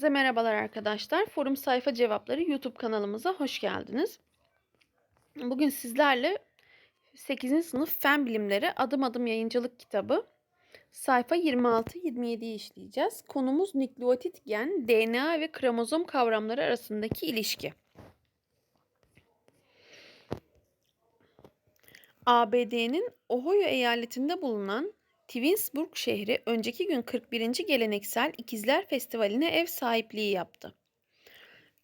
Size merhabalar arkadaşlar. Forum Sayfa Cevapları YouTube kanalımıza hoş geldiniz. Bugün sizlerle 8. sınıf Fen Bilimleri Adım Adım Yayıncılık kitabı sayfa 26-27'yi işleyeceğiz. Konumuz nükleotit gen, DNA ve kromozom kavramları arasındaki ilişki. ABD'nin Ohio eyaletinde bulunan Twinsburg şehri önceki gün 41. Geleneksel İkizler Festivali'ne ev sahipliği yaptı.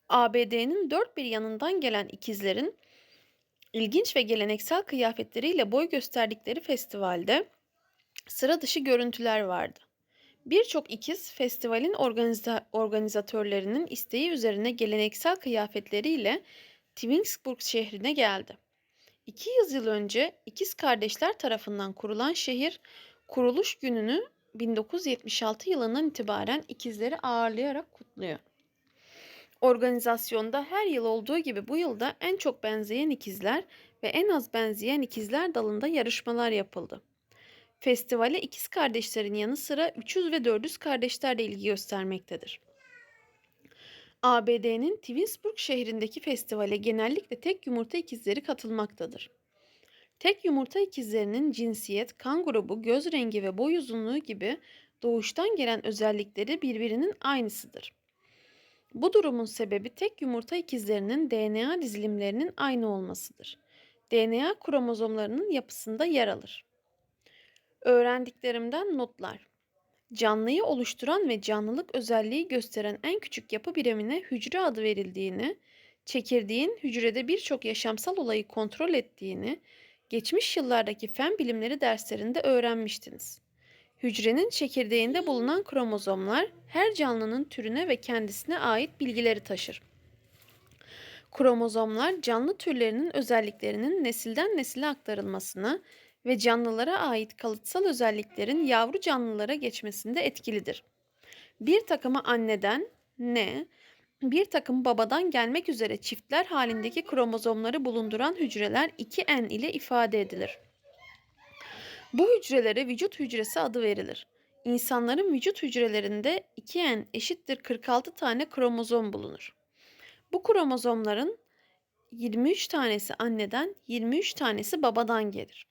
ABD'nin dört bir yanından gelen ikizlerin ilginç ve geleneksel kıyafetleriyle boy gösterdikleri festivalde sıra dışı görüntüler vardı. Birçok ikiz festivalin organiza organizatörlerinin isteği üzerine geleneksel kıyafetleriyle Twinsburg şehrine geldi. 200 yıl önce ikiz kardeşler tarafından kurulan şehir kuruluş gününü 1976 yılından itibaren ikizleri ağırlayarak kutluyor. Organizasyonda her yıl olduğu gibi bu yılda en çok benzeyen ikizler ve en az benzeyen ikizler dalında yarışmalar yapıldı. Festivale ikiz kardeşlerin yanı sıra 300 ve 400 kardeşler de ilgi göstermektedir. ABD'nin Twinsburg şehrindeki festivale genellikle tek yumurta ikizleri katılmaktadır. Tek yumurta ikizlerinin cinsiyet, kan grubu, göz rengi ve boy uzunluğu gibi doğuştan gelen özellikleri birbirinin aynısıdır. Bu durumun sebebi tek yumurta ikizlerinin DNA dizilimlerinin aynı olmasıdır. DNA kromozomlarının yapısında yer alır. Öğrendiklerimden notlar. Canlıyı oluşturan ve canlılık özelliği gösteren en küçük yapı birimine hücre adı verildiğini, çekirdeğin hücrede birçok yaşamsal olayı kontrol ettiğini, geçmiş yıllardaki fen bilimleri derslerinde öğrenmiştiniz. Hücrenin çekirdeğinde bulunan kromozomlar her canlının türüne ve kendisine ait bilgileri taşır. Kromozomlar canlı türlerinin özelliklerinin nesilden nesile aktarılmasına ve canlılara ait kalıtsal özelliklerin yavru canlılara geçmesinde etkilidir. Bir takımı anneden ne, bir takım babadan gelmek üzere çiftler halindeki kromozomları bulunduran hücreler 2N ile ifade edilir. Bu hücrelere vücut hücresi adı verilir. İnsanların vücut hücrelerinde 2N eşittir 46 tane kromozom bulunur. Bu kromozomların 23 tanesi anneden, 23 tanesi babadan gelir.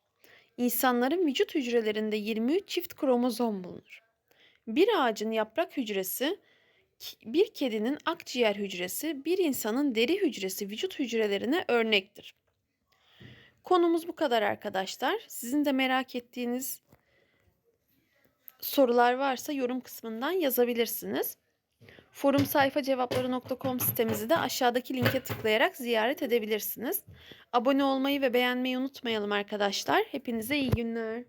İnsanların vücut hücrelerinde 23 çift kromozom bulunur. Bir ağacın yaprak hücresi, bir kedinin akciğer hücresi, bir insanın deri hücresi vücut hücrelerine örnektir. Konumuz bu kadar arkadaşlar. Sizin de merak ettiğiniz sorular varsa yorum kısmından yazabilirsiniz. Forum sayfa cevapları.com sitemizi de aşağıdaki linke tıklayarak ziyaret edebilirsiniz. Abone olmayı ve beğenmeyi unutmayalım arkadaşlar. Hepinize iyi günler.